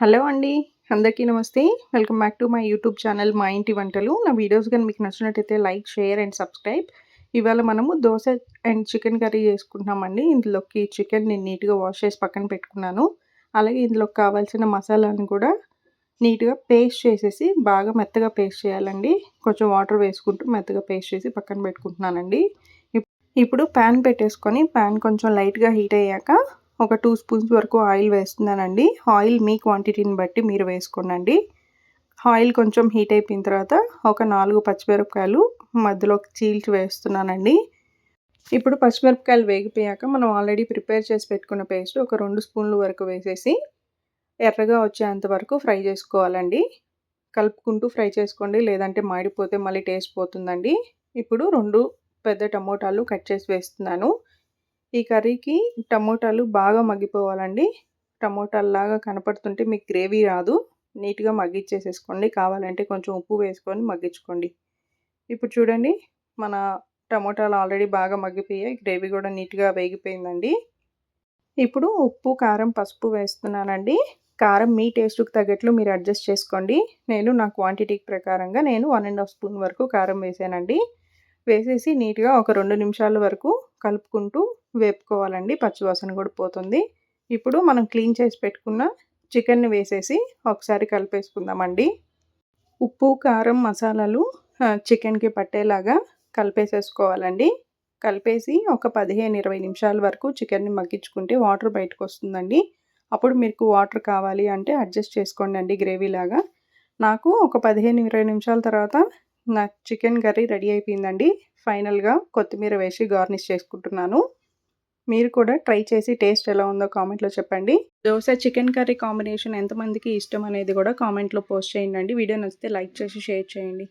Hello అండి అందరికీ నమస్తే. Welcome back to my YouTube channel మా ఇంటి వంటలు. నా వీడియోస్ కానీ మీకు నచ్చినట్టయితే లైక్ షేర్ అండ్ సబ్స్క్రైబ్. ఇవాళ మనము దోశ అండ్ చికెన్ కర్రీ చేసుకుంటున్నామండి. ఇందులోకి చికెన్ నేను నీట్గా వాష్ చేసి పక్కన పెట్టుకున్నాను. అలాగే ఇందులోకి కావాల్సిన మసాలాను కూడా నీట్గా పేస్ట్ చేసేసి బాగా మెత్తగా పేస్ట్ చేయాలండి. కొంచెం వాటర్ వేసుకుంటూ మెత్తగా పేస్ట్ చేసి పక్కన పెట్టుకుంటున్నానండి. ఇప్పుడు ప్యాన్ పెట్టేసుకొని ప్యాన్ కొంచెం లైట్గా హీట్ అయ్యాక ఒక టూ స్పూన్స్ వరకు ఆయిల్ వేస్తున్నానండి. ఆయిల్ మీ క్వాంటిటీని బట్టి మీరు వేసుకోనండి ఆయిల్ కొంచెం హీట్ అయిపోయిన తర్వాత ఒక నాలుగు పచ్చిమిరపకాయలు మధ్యలోకి చీల్చి వేస్తున్నానండి. ఇప్పుడు పచ్చిమిరపకాయలు వేగిపోయాక మనం ఆల్రెడీ ప్రిపేర్ చేసి పెట్టుకున్న పేస్ట్ ఒక రెండు స్పూన్లు వరకు వేసేసి ఎర్రగా వచ్చేంత వరకు ఫ్రై చేసుకోవాలండి. కలుపుకుంటూ ఫ్రై చేసుకోండి. లేదంటే మాడిపోతే మళ్ళీ టేస్ట్ పోతుందండి. ఇప్పుడు రెండు పెద్ద టమోటాలు కట్ చేసి వేస్తున్నాను. ఈ కర్రీకి టమోటాలు బాగా మగ్గిపోవాలండి. టమోటాల్లాగా కనపడుతుంటే మీకు గ్రేవీ రాదు. నీట్గా మగ్గిచ్చేసేసుకోండి. కావాలంటే కొంచెం ఉప్పు వేసుకొని మగ్గించుకోండి. ఇప్పుడు చూడండి మన టమోటాలు ఆల్రెడీ బాగా మగ్గిపోయాయి. గ్రేవీ కూడా నీట్గా వేగిపోయిందండి. ఇప్పుడు ఉప్పు కారం పసుపు వేస్తున్నానండి. కారం మీ టేస్ట్కి తగ్గట్లు మీరు అడ్జస్ట్ చేసుకోండి. నేను నా క్వాంటిటీకి ప్రకారంగా నేను వన్ అండ్ హాఫ్ స్పూన్ వరకు కారం వేసానండి. వేసేసి నీట్గా ఒక రెండు నిమిషాల వరకు కలుపుకుంటూ వేపుకోవాలండి. పచ్చివాసన కూడా పోతుంది. ఇప్పుడు మనం క్లీన్ చేసి పెట్టుకున్న చికెన్ని వేసేసి ఒకసారి కలిపేసుకుందామండి. ఉప్పు కారం మసాలాలు చికెన్కి పట్టేలాగా కలిపేసేసుకోవాలండి. కలిపేసి ఒక పదిహేను ఇరవై నిమిషాల వరకు చికెన్ని మగ్గించుకుంటే వాటర్ బయటకు వస్తుందండి. అప్పుడు మీకు వాటర్ కావాలి అంటే అడ్జస్ట్ చేసుకోండి అండి గ్రేవీ లాగా. నాకు ఒక పదిహేను ఇరవై నిమిషాల తర్వాత నా చికెన్ కర్రీ రెడీ అయిపోయిందండి. ఫైనల్గా కొత్తిమీర వేసి గార్నిష్ చేసుకుంటున్నాను. మీరు కూడా ట్రై చేసి టేస్ట్ ఎలా ఉందో కామెంట్లో చెప్పండి. దోశ చికెన్ కర్రీ కాంబినేషన్ ఎంతమందికి ఇష్టం అనేది కూడా కామెంట్లో పోస్ట్ చేయండి. వీడియో నచ్చితే లైక్ చేసి షేర్ చేయండి.